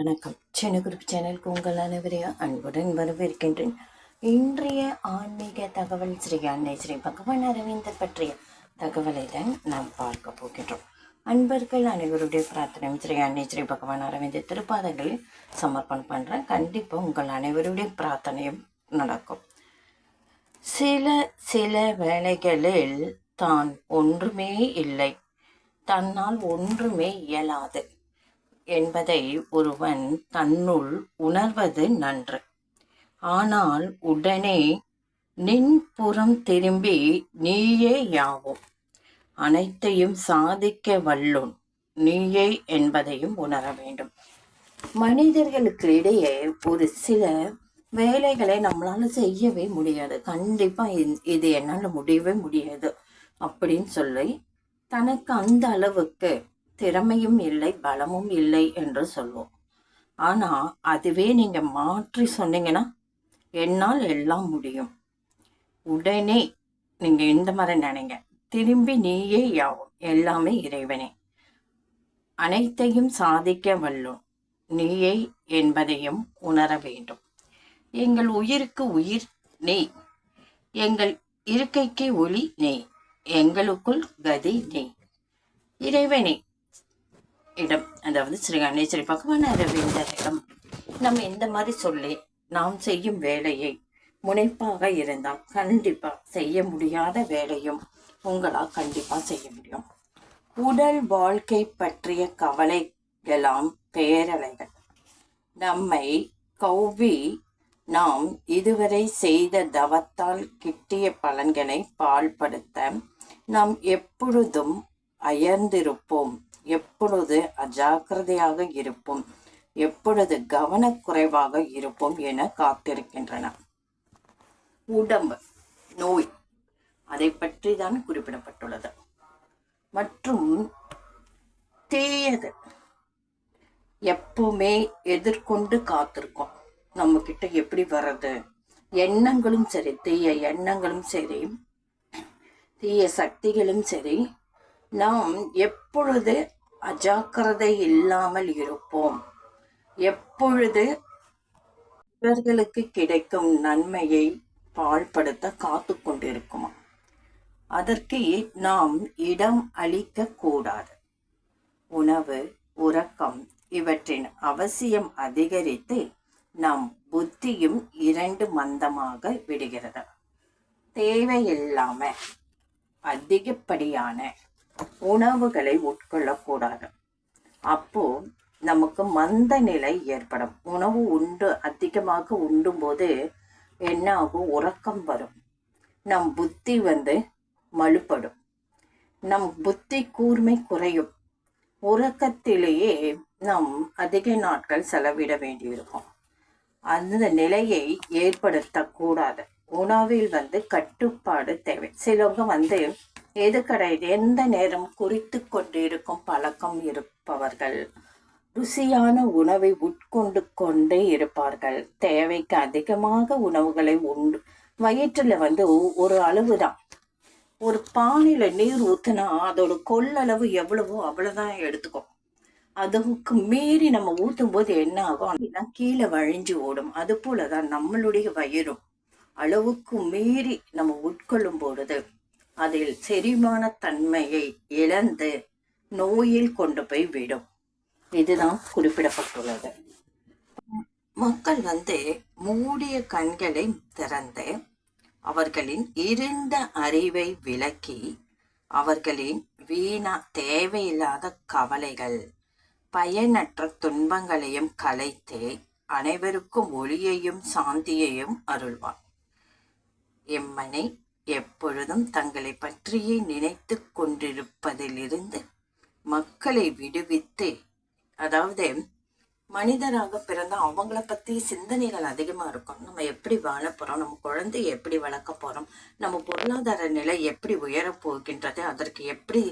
வணக்கம். சென்னை சேனலுக்கு உங்கள் அனைவரையும் அன்புடன் வரவேற்கின்றேன். இன்றைய ஆன்மீக தகவல் ஸ்ரீ அன்னை ஸ்ரீ பகவான் அரவிந்தர் பற்றிய தகவலை தான் நாம் பார்க்க போகின்றோம். அன்பர்கள் அனைவருடைய பிரார்த்தனை ஸ்ரீ அன்னை ஸ்ரீ பகவான் அரவிந்தர் திருப்பாதங்களில் சமர்ப்பணம் பண்ணுறேன் கண்டிப்பாக உங்கள் அனைவருடைய பிரார்த்தனையும் நடக்கும். சில சில வேலைகளில் தான் ஒன்றுமே இல்லை. தன்னால் ஒன்றுமே இயலாது. என்பதை ஒருவன் தன்னுள் உணர்வது நன்று. ஆனால் உடனே நின் புறம் திரும்பி நீயே யாவும். அனைத்தையும் சாதிக்க வல்லுன் நீயே என்பதையும் உணர வேண்டும். மனிதர்களுக்கு இடையே ஒரு சில வேலைகளை நம்மளால செய்யவே முடியாது. கண்டிப்பா இது- இது முடியவே முடியாது அப்படின்னு சொல்லி தனக்கு அந்த அளவுக்கு திறமையும் இல்லை பலமும் இல்லை என்று சொல்வோம். ஆனால் அதுவே நீங்கள் மாற்றி சொன்னீங்கன்னா என்னால் எல்லாம் முடியும். உடனே நீங்கள் இந்த மாதிரி நினைங்க. திரும்பி நீயே யாவும் எல்லாமே இறைவனே. அனைத்தையும் சாதிக்க வல்லோம் நீயே என்பதையும் உணர வேண்டும். எங்கள் உயிருக்கு உயிர் நீ எங்கள் இருக்கைக்கு ஒளி நீ எங்களுக்குள் கதி நீ இறைவனே இடம். அதாவது ஸ்ரீ கணேஸ்வரி பகவான் அரவிந்தரிடம் நம்ம இந்த மாதிரி சொல்லி நாம் செய்யும் வேலையை முனைப்பாக இருந்தால் கண்டிப்பாக செய்ய முடியாத வேலையும் உங்களால் கண்டிப்பாக செய்ய முடியும். உடல் வாழ்க்கை பற்றிய கவலைகளாம் பேரலைகள். நம்மை கௌவி நாம் இதுவரை செய்த தவத்தால் கிட்டிய பலன்களை பால்படுத்த நாம் எப்பொழுதும் அயர்ந்திருப்போம். எப்பொழுது அஜாக்கிரதையாக இருப்போம்? எப்பொழுது கவனக்குறைவாக இருப்போம் என காத்திருக்கின்றன. உடம்பு நோய் அதை பற்றி தான் குறிப்பிடப்பட்டுள்ளது. மற்றும் தீயது எப்பவுமே எதிர்கொண்டு காத்திருக்கோம். நம்ம கிட்ட எப்படி வர்றது? எண்ணங்களும் சரி தீய எண்ணங்களும் சரி தீய சக்திகளும் சரி நாம் எப்பொழுது அஜாக்கிரதை இல்லாமல் இருப்போம்? எப்பொழுது இவர்களுக்கு கிடைக்கும் நன்மையை பாழ்படுத்த காத்து கொண்டிருக்குமா? அதற்கு நாம் இடம் அளிக்க கூடாது. உணவு உறக்கம் இவற்றின் அவசியம் அதிகரித்து நம் புத்தியும் இரண்டு மந்தமாக விடுகிறது. தேவையில்லாம அதிகப்படியான உணவுகளை உட்கொள்ளக்கூடாது. அப்போ நமக்கு மந்த நிலை ஏற்படும். உணவு உண்டு அதிகமாக உண்டும் போது என்ன ஆகும் உறக்கம் வரும். நம் புத்தி வந்து மழுப்படும். நம் புத்தி கூர்மை குறையும். உறக்கத்திலேயே நாம் அதிக நாட்கள் செலவிட வேண்டியிருக்கும். அந்த நிலையை ஏற்படுத்தக்கூடாது. உணவில் வந்து கட்டுப்பாடு தேவை. சிலவங்க வந்து எது கிடையாது எந்த நேரம் குறித்து கொண்டிருக்கும் பழக்கம் இருப்பவர்கள்? ருசியான உணவை உட்கொண்டு கொண்டே இருப்பார்கள். தேவைக்கு அதிகமாக உணவுகளை உண்டு. வயிற்றுல வந்து ஒரு ஒரு அளவுதான். ஒரு பானையில் நீர் ஊத்துனா அதோட கொள்ளளவு எவ்வளவோ அவ்வளவுதான் எடுத்துக்கும். அதுக்கு மீறி நம்ம ஊத்தும் போது என்ன ஆகும்? அப்படின்னா கீழே வழிஞ்சு ஓடும். அது போலதான் நம்மளுடைய வயிறும். அளவுக்கு மீறி நம்ம உட்கொள்ளும் பொழுது அதில் செரிமான தன்மையை இழந்து நோயில் கொண்டு போய் விடும். இதுதான் குறிப்பிடப்பட்டுள்ளது. மக்கள் வந்து மூடிய கண்களை திறந்து அவர்களின் இருண்ட அறிவை விளக்கி அவர்களின் வீணா தேவையில்லாத கவலைகள் பயனற்ற துன்பங்களையும் கலைத்து அனைவருக்கும் ஒளியையும் சாந்தியையும் அருள்வான் எம்மனை எப்பொழுதும் தங்களை பற்றியே நினைத்து கொண்டிருப்பதிலிருந்து மக்களை விடுவித்து அதாவது மனிதராக பிறந்த அவங்கள பற்றி சிந்தனைகள் அதிகமாக இருக்கும். நம்ம எப்படி வாழ போகிறோம் நம்ம குழந்தைய எப்படி வளர்க்க போகிறோம் நம்ம பொருளாதார நிலை எப்படி உயரப் போகின்றது? அதற்கு எப்படி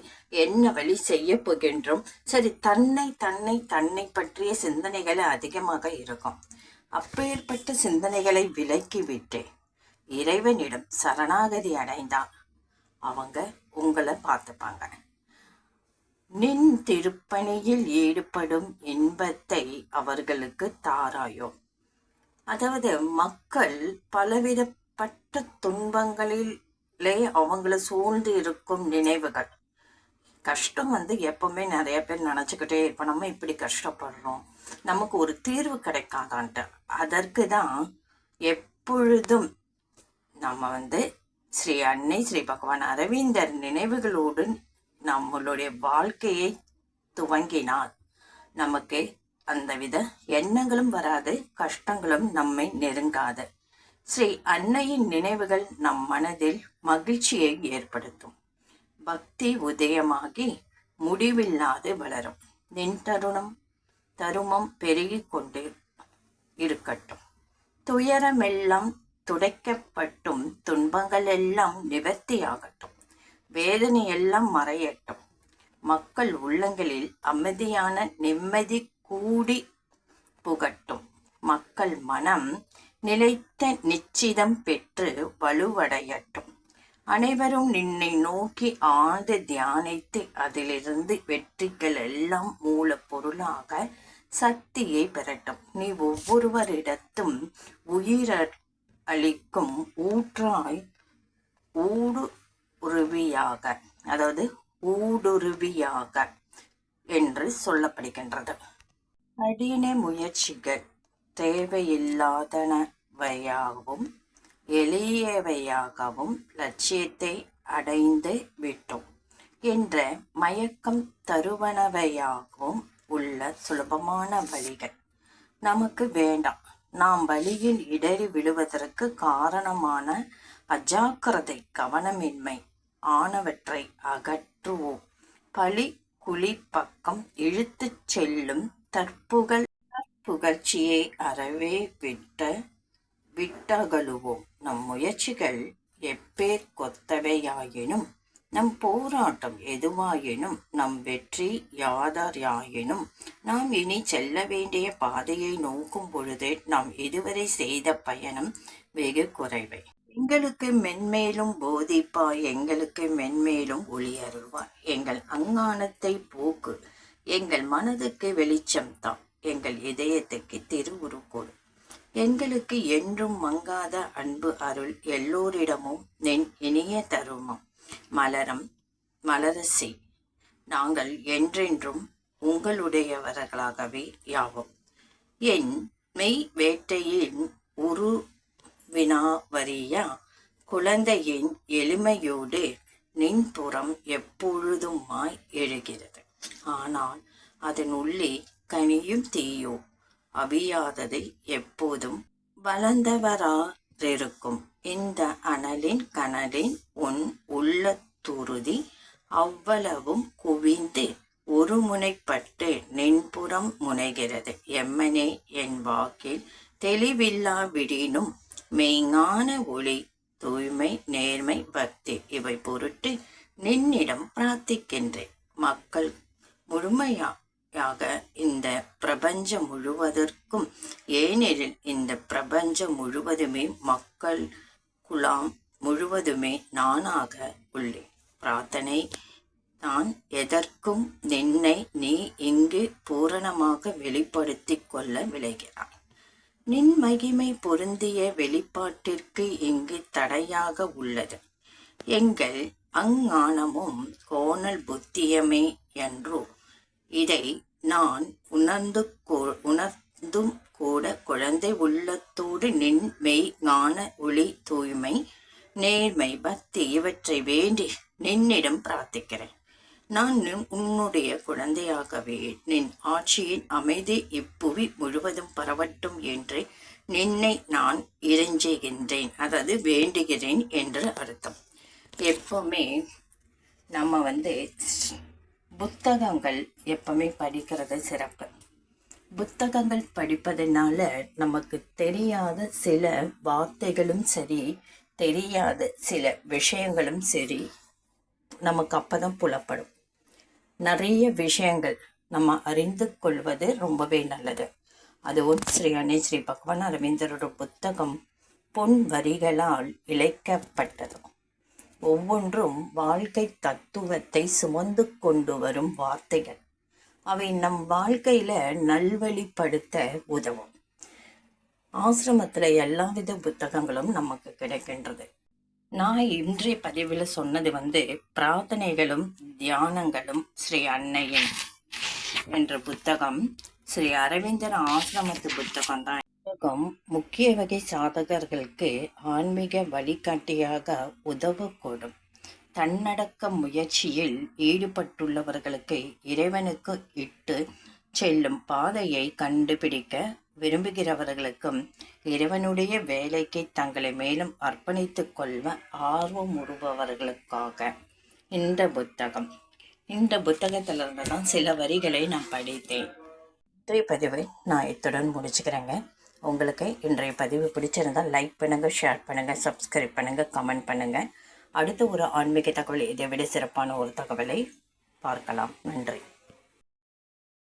என்ன வழி செய்ய போகின்றோம்? சரி தன்னை தன்னை தன்னை பற்றிய சிந்தனைகள் அதிகமாக இருக்கும். அப்பேற்பட்ட சிந்தனைகளை விலக்கிவிட்டு இறைவனிடம் சரணாகதி அடைந்தா அவங்க உங்களை பார்த்துப்பாங்க. நின் திருப்பணியில் ஈடுபடும் இன்பத்தை அவர்களுக்கு தாராயோ அதாவது மக்கள் பலவிதப்பட்ட துன்பங்களிலே அவங்கள சூழ்ந்து இருக்கும் நினைவுகள். கஷ்டம் வந்து எப்பவுமே நிறைய பேர் நினச்சிக்கிட்டே இருப்போம். நம்ம இப்படி கஷ்டப்படுறோம். நமக்கு ஒரு தீர்வு கிடைக்காதான்ட்டு. அதற்கு தான் எப்பொழுதும் நம்ம வந்து ஸ்ரீ அன்னை ஸ்ரீ பகவான் அரவிந்தர் நினைவுகளோடு நம்மளுடைய வாழ்க்கையை துவங்கினால் நமக்கு அந்த வித எண்ணங்களும் வராது கஷ்டங்களும் நம்மை நெருங்காது. ஸ்ரீ அன்னையின் நினைவுகள் நம் மனதில் மகிழ்ச்சியை ஏற்படுத்தும். பக்தி உதயமாகி முடிவில்லாது வளரும். நின் தருணம் தருமம் பெருகி கொண்டு இருக்கட்டும். துயரமெல்லாம் துடைக்கப்பட்டும் துன்பங்கள் எல்லாம் நிவர்த்தியாகட்டும். வேதனை எல்லாம் மறையட்டும். மக்கள் உள்ளங்களில் அமைதியான நிம்மதி கூடி புகட்டும். மக்கள் மனம் நிலைத்த நிச்சிதம் பெற்று வலுவடையட்டும். அனைவரும் நின்னை நோக்கி ஆழ்ந்து தியானித்து அதிலிருந்து வெற்றிகள் எல்லாம் மூலப்பொருளாக சக்தியை பெறட்டும். நீ ஒவ்வொருவரிடத்தும் உயிர அளிக்கும் ஊற்றாய் ஊடு உருவியாக அதாவது ஊடுருவியாக என்று சொல்லப்படுகின்றது. கடின முயற்சிகள் தேவையில்லாதனவையாகவும் எளியவையாகவும் லட்சியத்தை அடைந்து விட்டோம் என்ற மயக்கம் தருவனவையாகவும் உள்ள சுலபமான வழிகள் நமக்கு வேண்டாம். நாம் வழியில் இடறி விழுவதற்கு காரணமான அஜாக்கிரதை கவனமின்மை ஆனவற்றை அகற்றுவோம். பழி குழி பக்கம் இழுத்துச் செல்லும் தற்புகழ் புகழ்ச்சியை அறவே விட்ட விட்டகலுவோம். நம் முயற்சிகள் எப்பேர் கொத்தவையாயினும் நம் போராட்டம் எதுவாயினும் நம் வெற்றி யாதார் யாயினும் நாம் இனி செல்ல வேண்டிய பாதையை நோக்கும் பொழுது நாம் இதுவரை செய்த பயணம் வெகு குறைவை. எங்களுக்கு மென்மேலும் போதிப்பாய் எங்களுக்கு மென்மேலும் ஒளி அருள்வாய் எங்கள் அங்கானத்தை போக்கு எங்கள் மனதுக்கு வெளிச்சம் தான் எங்கள் இதயத்துக்கு திருவுருக்கோடு. எங்களுக்கு என்றும் மங்காத அன்பு அருள் எல்லோரிடமும் நின் இனிய தருமம். மலரம். மலரசி நாங்கள் என்றென்றும் உங்களுடையவர்களாகவே யாவோம். என் மெய் வேட்டையின் உரு வினாவரியா குழந்தையின் எளிமையோடு நின்புறம் எப்பொழுதுமாய் எழுகிறது. ஆனால் அதன் உள்ளே கனியும் தீயோ அவியாததை எப்போதும் வளர்ந்தவராயிருக்கும் இந்த அனலின் கனலின் உன் உள்ள துருதி அவ்வளவும் குவிந்து ஒருமுனைப்பட்டு நின்புறம் முனைகிறது. எம்மனே என் வாக்கில் தெளிவில்லாவிடினும் மெய்ஞான ஒளி தூய்மை நேர்மை பக்தி இவை பொருட்டு நின்னிடம் பிரார்த்திக்கின்றேன். மக்கள் முழுமையாக இந்த பிரபஞ்சம் முழுவதற்கும் ஏனெனில் இந்த பிரபஞ்சம் முழுவதுமே மக்கள் குலாம் முழுவதுமே நானாக உள்ளேன். பிரார்த்தனை நான் எதற்கும் நின்னை நீ இங்கு பூரணமாக வெளிப்படுத்திக் கொள்ள விளைகிறாய் நின் மகிமை பொருந்திய வெளிப்பாட்டிற்கு இங்கு தடையாக உள்ளது. எங்கள் அங்ஞானமும் கோணல் புத்தியமே என்றோ இதை நான் உணர்ந்து உணர்ந்தும் கூட குழந்தை உள்ளத்தோடு நின் மெய் ஞான ஒளி தூய்மை நேர்மை பக்தி இவற்றை வேண்டி நின்னிடம் பிரார்த்திக்கிறேன். நான் உன்னுடைய குழந்தையாகவே நின் ஆட்சியின் அமைதி இப்புவி முழுவதும் பரவட்டும் என்று நின்னை நான் இறைஞ்சுகின்றேன். அதாவது வேண்டுகிறேன் என்று அர்த்தம். எப்பவுமே நம்ம வந்து புத்தகங்கள் எப்பவுமே படிக்கிறது சிறப்பு. புத்தகங்கள் படிப்பதனால நமக்கு தெரியாத சில வார்த்தைகளும் சரி தெரியாத சில விஷயங்களும் சரி நமக்கு அப்பதான் புலப்படும். நிறைய விஷயங்கள் நம்ம அறிந்து கொள்வது ரொம்பவே நல்லது. அதுவும் ஸ்ரீ அன்னை ஸ்ரீ பகவான் அரவிந்தரோட புத்தகம் பொன் வரிகளால் இழைக்கப்பட்டது. ஒவ்வொன்றும் வாழ்க்கை தத்துவத்தை சுமந்து கொண்டு வரும் வார்த்தைகள். அவை நம் வாழ்க்கையில நல்வழிப்படுத்த உதவும். ஆசிரமத்தில் எல்லாவித புத்தகங்களும் நமக்கு கிடைக்கின்றது. நான் இன்றைய பதிவில் சொன்னது வந்து பிரார்த்தனைகளும் தியானங்களும் ஸ்ரீ அன்னையின் என்ற புத்தகம். ஸ்ரீ அரவிந்தர் ஆசிரமத்து புத்தகம் தான். புத்தகம் முக்கிய வகை சாதகர்களுக்கு ஆன்மீக வழிகாட்டியாக உதவக்கூடும். தன்னடக்க முயற்சியில் ஈடுபட்டுள்ளவர்களுக்கு இறைவனுக்கு இட்டு செல்லும் பாதையை கண்டுபிடிக்க விரும்புகிறவர்களுக்கும் இறைவனுடைய வேலைக்கு தங்களை மேலும் அர்ப்பணித்துக் கொள்வ ஆர்வமுறுபவர்களுக்காக இந்த புத்தகம். இந்த புத்தகத்திலிருந்து தான் சில வரிகளை நான் படித்தேன். இன்றைய பதிவை நான் இத்துடன் முடிச்சுக்கிறேங்க. உங்களுக்கு இன்றைய பதிவு பிடிச்சிருந்தால் லைக் பண்ணுங்கள் ஷேர் பண்ணுங்கள் சப்ஸ்கிரைப் பண்ணுங்கள் கமெண்ட் பண்ணுங்கள் அடுத்த ஒரு ஆன்மீக தகவல் இதை விட சிறப்பான ஒரு தகவலை பார்க்கலாம். நன்றி.